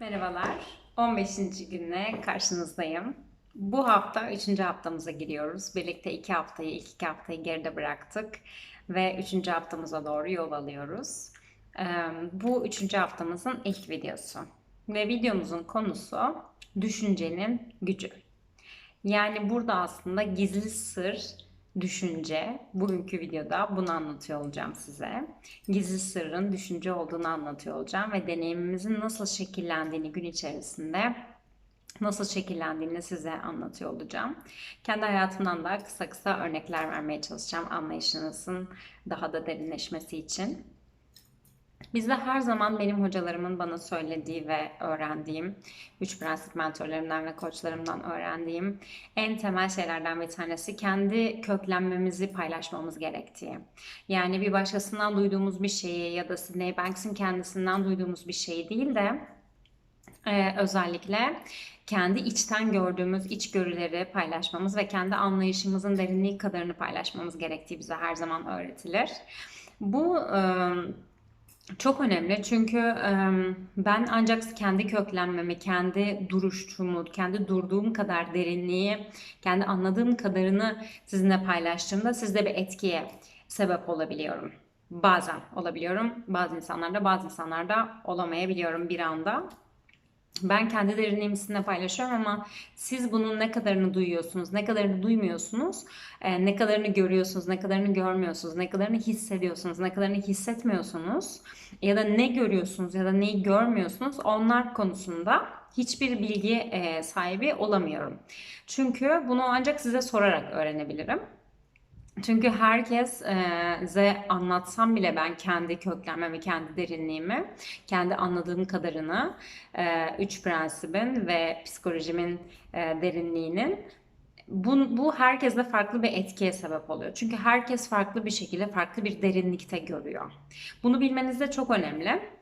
Merhabalar. 15. günle karşınızdayım. Bu hafta 3. haftamıza giriyoruz. Birlikte 2 haftayı, ilk 2 haftayı geride bıraktık ve 3. haftamıza doğru yol alıyoruz. Bu 3. haftamızın ilk videosu. Ve videomuzun konusu düşüncenin gücü. Yani burada aslında gizli sır düşünce. Bugünkü videoda bunu anlatıyor olacağım size. Gizli sırrın düşünce olduğunu anlatıyor olacağım ve deneyimimizin nasıl şekillendiğini gün içerisinde nasıl şekillendiğini size anlatıyor olacağım. Kendi hayatımdan da kısa kısa örnekler vermeye çalışacağım anlayışınızın daha da derinleşmesi için. Bizde her zaman benim hocalarımın bana söylediği ve öğrendiğim, üç prensip mentorlarımdan ve koçlarımdan öğrendiğim en temel şeylerden bir tanesi kendi köklenmemizi paylaşmamız gerektiği. Yani bir başkasından duyduğumuz bir şeyi ya da Sydney Banks'in kendisinden duyduğumuz bir şeyi değil de ee, özellikle kendi içten gördüğümüz içgörüleri paylaşmamız ve kendi anlayışımızın derinliği kadarını paylaşmamız gerektiği bize her zaman öğretilir. Bu e, çok önemli çünkü ben ancak kendi köklenmemi, kendi duruşumu, kendi durduğum kadar derinliği, kendi anladığım kadarını sizinle paylaştığımda sizde bir etkiye sebep olabiliyorum. Bazen olabiliyorum. Bazı insanlarda, bazı insanlarda olamayabiliyorum bir anda. Ben kendi derinliğimi sizinle paylaşıyorum ama siz bunun ne kadarını duyuyorsunuz, ne kadarını duymuyorsunuz, e, ne kadarını görüyorsunuz, ne kadarını görmüyorsunuz, ne kadarını hissediyorsunuz, ne kadarını hissetmiyorsunuz ya da ne görüyorsunuz ya da neyi görmüyorsunuz onlar konusunda hiçbir bilgi e, sahibi olamıyorum. Çünkü bunu ancak size sorarak öğrenebilirim. Çünkü herkese anlatsam bile ben kendi köklenmemi, kendi derinliğimi, kendi anladığım kadarını, e, üç prensibin ve psikolojimin e, derinliğinin bu, bu herkeste farklı bir etkiye sebep oluyor. Çünkü herkes farklı bir şekilde farklı bir derinlikte görüyor. Bunu bilmeniz de çok önemli.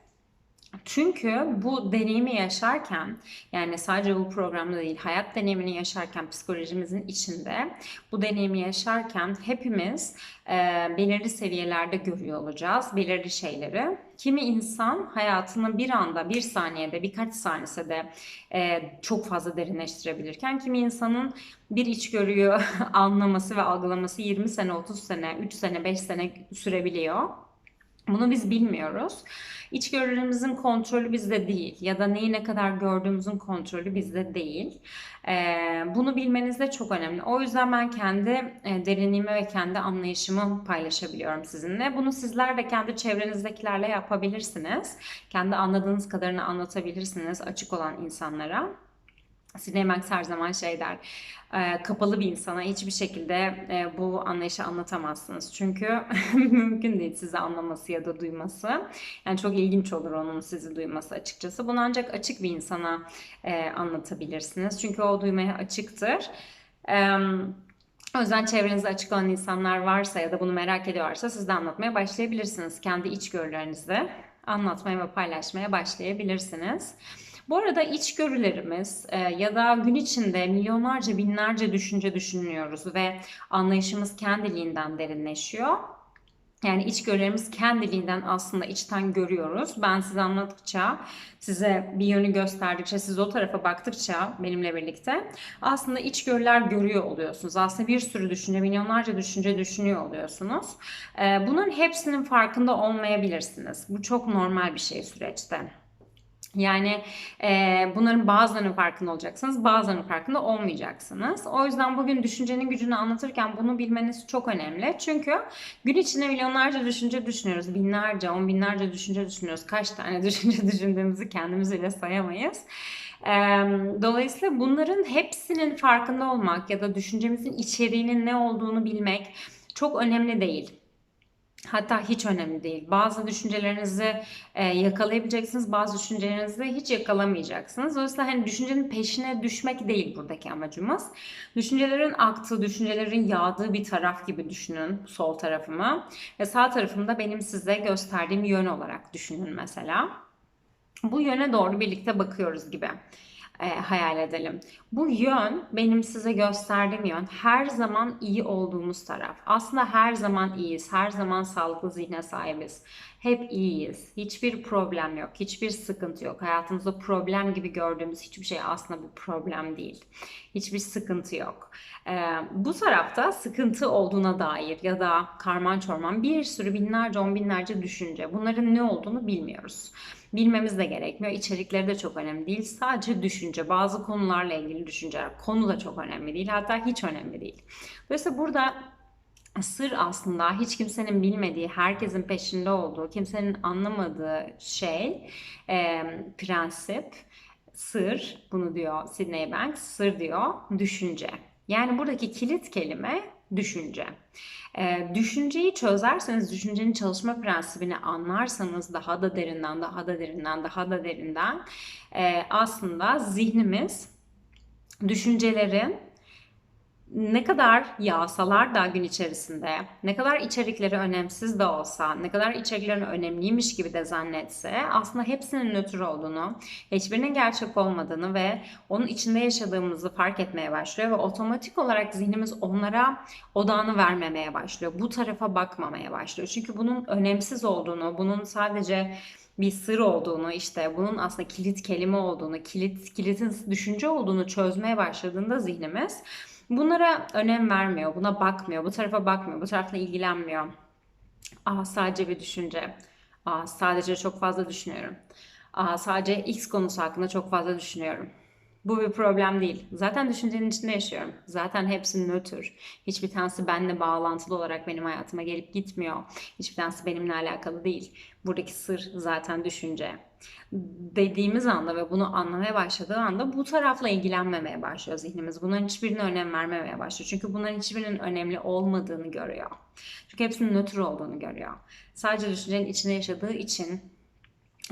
Çünkü bu deneyimi yaşarken yani sadece bu programda değil hayat deneyimini yaşarken psikolojimizin içinde bu deneyimi yaşarken hepimiz e, belirli seviyelerde görüyor olacağız belirli şeyleri. Kimi insan hayatını bir anda bir saniyede birkaç saniyede e, çok fazla derinleştirebilirken kimi insanın bir içgörüyü anlaması ve algılaması 20 sene 30 sene 3 sene 5 sene sürebiliyor. Bunu biz bilmiyoruz. İçgörülerimizin kontrolü bizde değil ya da neyi ne kadar gördüğümüzün kontrolü bizde değil. Ee, bunu bilmeniz de çok önemli. O yüzden ben kendi e, derinliğimi ve kendi anlayışımı paylaşabiliyorum sizinle. Bunu sizler de kendi çevrenizdekilerle yapabilirsiniz. Kendi anladığınız kadarını anlatabilirsiniz açık olan insanlara. Cinemax her zaman şey der, kapalı bir insana hiçbir şekilde bu anlayışı anlatamazsınız. Çünkü mümkün değil sizi anlaması ya da duyması. Yani çok ilginç olur onun sizi duyması açıkçası. Bunu ancak açık bir insana anlatabilirsiniz. Çünkü o duymaya açıktır. O yüzden çevrenizde açık olan insanlar varsa ya da bunu merak ediyorsa siz de anlatmaya başlayabilirsiniz. Kendi içgörülerinizi anlatmaya ve paylaşmaya başlayabilirsiniz. Bu arada içgörülerimiz e, ya da gün içinde milyonlarca binlerce düşünce düşünüyoruz ve anlayışımız kendiliğinden derinleşiyor. Yani içgörülerimiz kendiliğinden aslında içten görüyoruz. Ben size anlattıkça, size bir yönü gösterdikçe, siz o tarafa baktıkça benimle birlikte aslında içgörüler görüyor oluyorsunuz. Aslında bir sürü düşünce, milyonlarca düşünce düşünüyor oluyorsunuz. Ee, bunların hepsinin farkında olmayabilirsiniz. Bu çok normal bir şey süreçte. Yani e, bunların bazılarının farkında olacaksınız, bazılarının farkında olmayacaksınız. O yüzden bugün düşüncenin gücünü anlatırken bunu bilmeniz çok önemli. Çünkü gün içinde milyonlarca düşünce düşünüyoruz. Binlerce, on binlerce düşünce düşünüyoruz. Kaç tane düşünce düşündüğümüzü kendimiz bile sayamayız. Dolayısıyla bunların hepsinin farkında olmak ya da düşüncemizin içeriğinin ne olduğunu bilmek çok önemli değil. Hatta hiç önemli değil. Bazı düşüncelerinizi e, yakalayabileceksiniz, bazı düşüncelerinizi hiç yakalamayacaksınız. Dolayısıyla hani düşüncenin peşine düşmek değil buradaki amacımız. Düşüncelerin aktığı, düşüncelerin yağdığı bir taraf gibi düşünün sol tarafımı. Ve sağ tarafımda benim size gösterdiğim yön olarak düşünün mesela. Bu yöne doğru birlikte bakıyoruz gibi. E, hayal edelim. Bu yön benim size gösterdiğim yön her zaman iyi olduğumuz taraf. Aslında her zaman iyiyiz. Her zaman sağlıklı zihne sahibiz. Hep iyiyiz. Hiçbir problem yok. Hiçbir sıkıntı yok. Hayatımızda problem gibi gördüğümüz hiçbir şey aslında bir problem değil. Hiçbir sıkıntı yok. Ee, bu tarafta sıkıntı olduğuna dair ya da karman çorman bir sürü binlerce on binlerce düşünce. Bunların ne olduğunu bilmiyoruz. Bilmemiz de gerekmiyor. İçerikleri de çok önemli değil. Sadece düşünce. Bazı konularla ilgili düşünceler. Konu da çok önemli değil. Hatta hiç önemli değil. Dolayısıyla burada sır aslında hiç kimsenin bilmediği, herkesin peşinde olduğu, kimsenin anlamadığı şey, e, prensip, sır, bunu diyor Sidney Banks, sır diyor, düşünce. Yani buradaki kilit kelime düşünce. E, düşünceyi çözerseniz, düşüncenin çalışma prensibini anlarsanız daha da derinden, daha da derinden, daha da derinden e, aslında zihnimiz düşüncelerin ne kadar yağsalar da gün içerisinde, ne kadar içerikleri önemsiz de olsa, ne kadar içeriklerin önemliymiş gibi de zannetse aslında hepsinin nötr olduğunu, hiçbirinin gerçek olmadığını ve onun içinde yaşadığımızı fark etmeye başlıyor ve otomatik olarak zihnimiz onlara odağını vermemeye başlıyor. Bu tarafa bakmamaya başlıyor. Çünkü bunun önemsiz olduğunu, bunun sadece bir sır olduğunu işte bunun aslında kilit kelime olduğunu, kilit kilitin düşünce olduğunu çözmeye başladığında zihnimiz Bunlara önem vermiyor, buna bakmıyor, bu tarafa bakmıyor, bu tarafla ilgilenmiyor. Aa sadece bir düşünce. Aa sadece çok fazla düşünüyorum. Aa sadece X konusu hakkında çok fazla düşünüyorum. Bu bir problem değil. Zaten düşüncenin içinde yaşıyorum. Zaten hepsi nötr. Hiçbir tanesi benimle bağlantılı olarak benim hayatıma gelip gitmiyor. Hiçbir tanesi benimle alakalı değil. Buradaki sır zaten düşünce. Dediğimiz anda ve bunu anlamaya başladığı anda bu tarafla ilgilenmemeye başlıyor zihnimiz. Bunların hiçbirine önem vermemeye başlıyor. Çünkü bunların hiçbirinin önemli olmadığını görüyor. Çünkü hepsinin nötr olduğunu görüyor. Sadece düşüncenin içinde yaşadığı için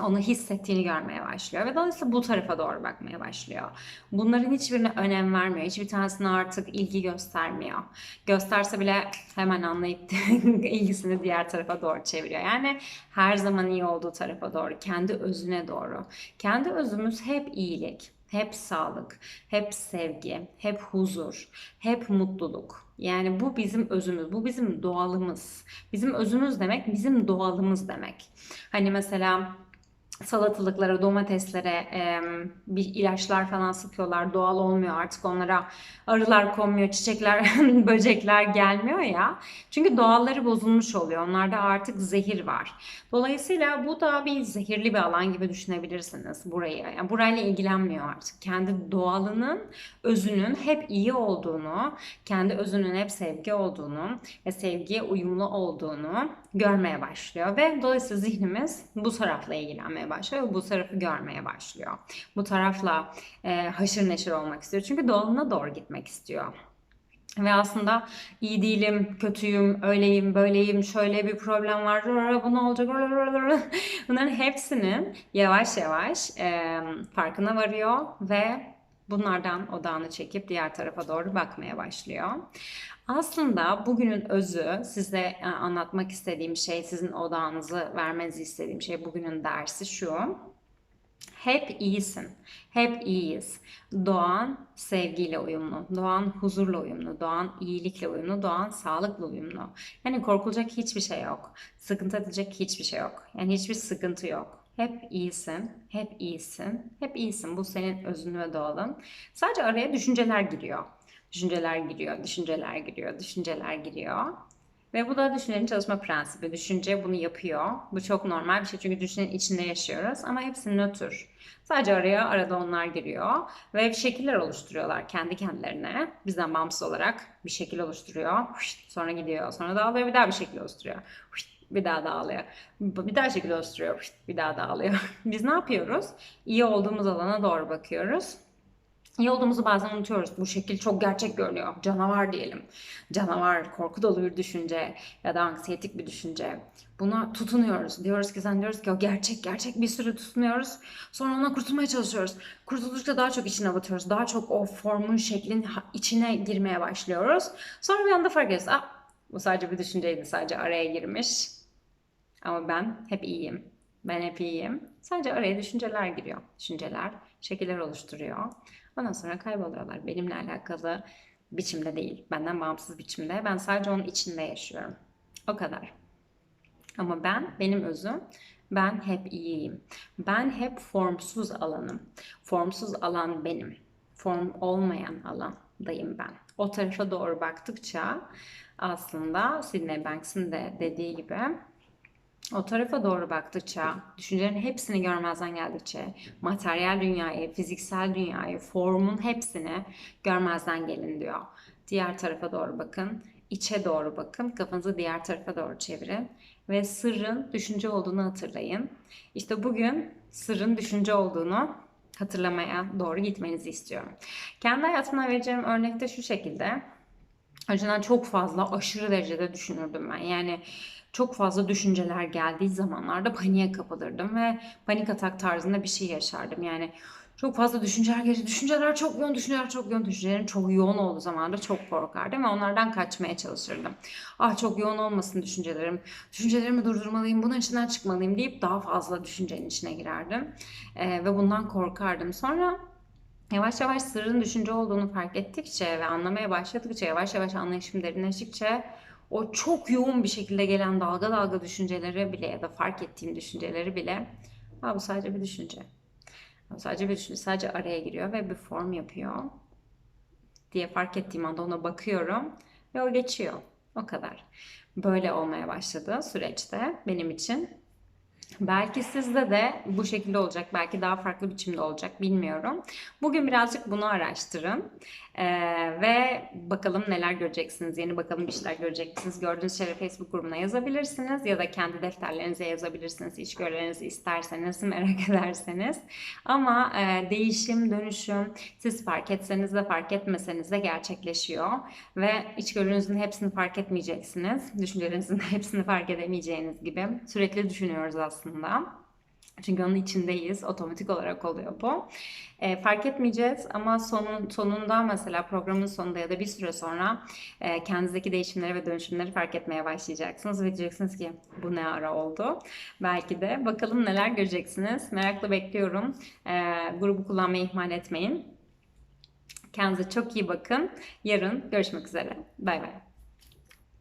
onu hissettiğini görmeye başlıyor ve dolayısıyla bu tarafa doğru bakmaya başlıyor. Bunların hiçbirine önem vermiyor. Hiçbir tanesine artık ilgi göstermiyor. Gösterse bile hemen anlayıp ilgisini diğer tarafa doğru çeviriyor. Yani her zaman iyi olduğu tarafa doğru, kendi özüne doğru. Kendi özümüz hep iyilik, hep sağlık, hep sevgi, hep huzur, hep mutluluk. Yani bu bizim özümüz, bu bizim doğalımız. Bizim özümüz demek bizim doğalımız demek. Hani mesela salatalıklara, domateslere e, bir ilaçlar falan sıkıyorlar. Doğal olmuyor artık onlara. Arılar konmuyor, çiçekler, böcekler gelmiyor ya. Çünkü doğalları bozulmuş oluyor. Onlarda artık zehir var. Dolayısıyla bu da bir zehirli bir alan gibi düşünebilirsiniz burayı. Yani burayla ilgilenmiyor artık. Kendi doğalının, özünün hep iyi olduğunu, kendi özünün hep sevgi olduğunu ve sevgiye uyumlu olduğunu görmeye başlıyor ve dolayısıyla zihnimiz bu tarafla ilgilenmeye başlıyor ve bu tarafı görmeye başlıyor. Bu tarafla e, haşır neşir olmak istiyor. Çünkü doğalına doğru gitmek istiyor. Ve aslında iyi değilim, kötüyüm, öyleyim, böyleyim, şöyle bir problem var, bu ne olacak, bunların hepsinin yavaş yavaş e, farkına varıyor ve bunlardan odağını çekip diğer tarafa doğru bakmaya başlıyor. Aslında bugünün özü size e, anlatmak istediğim şey, sizin odağınızı vermenizi istediğim şey bugünün dersi şu. Hep iyisin. Hep iyiyiz. Doğan sevgiyle uyumlu. Doğan huzurla uyumlu. Doğan iyilikle uyumlu. Doğan sağlıkla uyumlu. Yani korkulacak hiçbir şey yok. Sıkıntı edecek hiçbir şey yok. Yani hiçbir sıkıntı yok. Hep iyisin, hep iyisin, hep iyisin. Bu senin özün ve doğalın. Sadece araya düşünceler giriyor. Düşünceler giriyor, düşünceler giriyor, düşünceler giriyor. Ve bu da düşüncenin çalışma prensibi. Düşünce bunu yapıyor. Bu çok normal bir şey çünkü düşüncenin içinde yaşıyoruz ama hepsi nötr. Sadece araya arada onlar giriyor ve şekiller oluşturuyorlar kendi kendilerine. Bizden bağımsız olarak bir şekil oluşturuyor. Sonra gidiyor. Sonra dağılıyor bir daha bir şekil oluşturuyor. Bir daha dağılıyor. Bir daha şekil oluşturuyor. Bir daha dağılıyor. Biz ne yapıyoruz? İyi olduğumuz alana doğru bakıyoruz İyi olduğumuzu bazen unutuyoruz. Bu şekil çok gerçek görünüyor. Canavar diyelim. Canavar, korku dolu bir düşünce ya da anksiyetik bir düşünce. Buna tutunuyoruz. Diyoruz ki sen diyoruz ki o gerçek gerçek bir süre tutunuyoruz. Sonra ona kurtulmaya çalışıyoruz. Kurtuldukça daha çok içine batıyoruz. Daha çok o formun, şeklin içine girmeye başlıyoruz. Sonra bir anda fark ediyoruz. Ah bu sadece bir düşünceydi. Sadece araya girmiş. Ama ben hep iyiyim. Ben hep iyiyim. Sadece araya düşünceler giriyor. Düşünceler şekiller oluşturuyor. Ondan sonra kayboluyorlar. Benimle alakalı biçimde değil. Benden bağımsız biçimde. Ben sadece onun içinde yaşıyorum. O kadar. Ama ben, benim özüm, ben hep iyiyim. Ben hep formsuz alanım. Formsuz alan benim. Form olmayan alandayım ben. O tarafa doğru baktıkça aslında Sidney Banks'ın de dediği gibi o tarafa doğru baktıkça, düşüncelerin hepsini görmezden geldikçe, materyal dünyayı, fiziksel dünyayı, formun hepsini görmezden gelin diyor. Diğer tarafa doğru bakın, içe doğru bakın, kafanızı diğer tarafa doğru çevirin ve sırrın düşünce olduğunu hatırlayın. İşte bugün sırrın düşünce olduğunu hatırlamaya doğru gitmenizi istiyorum. Kendi hayatımdan vereceğim örnek de şu şekilde. Önceden çok fazla aşırı derecede düşünürdüm ben. Yani çok fazla düşünceler geldiği zamanlarda paniğe kapılırdım ve panik atak tarzında bir şey yaşardım. Yani çok fazla düşünceler geliyor. Düşünceler çok yoğun, düşünceler çok yoğun. Düşüncelerin çok yoğun olduğu zamanlarda çok korkardım ve onlardan kaçmaya çalışırdım. Ah çok yoğun olmasın düşüncelerim. Düşüncelerimi durdurmalıyım, bunun içinden çıkmalıyım deyip daha fazla düşüncenin içine girerdim. Ee, ve bundan korkardım. Sonra Yavaş yavaş sırrın düşünce olduğunu fark ettikçe ve anlamaya başladıkça, yavaş yavaş anlayışım derinleştikçe o çok yoğun bir şekilde gelen dalga dalga düşünceleri bile ya da fark ettiğim düşünceleri bile ha bu sadece bir düşünce. Bu sadece bir düşünce. Sadece araya giriyor ve bir form yapıyor diye fark ettiğim anda ona bakıyorum ve o geçiyor. O kadar. Böyle olmaya başladı süreçte benim için. Belki sizde de bu şekilde olacak, belki daha farklı biçimde olacak bilmiyorum. Bugün birazcık bunu araştırın Ee, ve bakalım neler göreceksiniz, yeni bakalım bir şeyler göreceksiniz. Gördüğünüz şeyleri Facebook grubuna yazabilirsiniz ya da kendi defterlerinize yazabilirsiniz, iş görevlerinizi isterseniz, merak ederseniz. Ama e, değişim, dönüşüm siz fark etseniz de fark etmeseniz de gerçekleşiyor ve içgörünüzün hepsini fark etmeyeceksiniz, düşüncelerinizin hepsini fark edemeyeceğiniz gibi sürekli düşünüyoruz aslında. Çünkü onun içindeyiz. Otomatik olarak oluyor bu. E, fark etmeyeceğiz ama sonun, sonunda mesela programın sonunda ya da bir süre sonra e, kendinizdeki değişimleri ve dönüşümleri fark etmeye başlayacaksınız. Ve diyeceksiniz ki bu ne ara oldu? Belki de. Bakalım neler göreceksiniz. Merakla bekliyorum. E, grubu kullanmayı ihmal etmeyin. Kendinize çok iyi bakın. Yarın görüşmek üzere. Bay bay.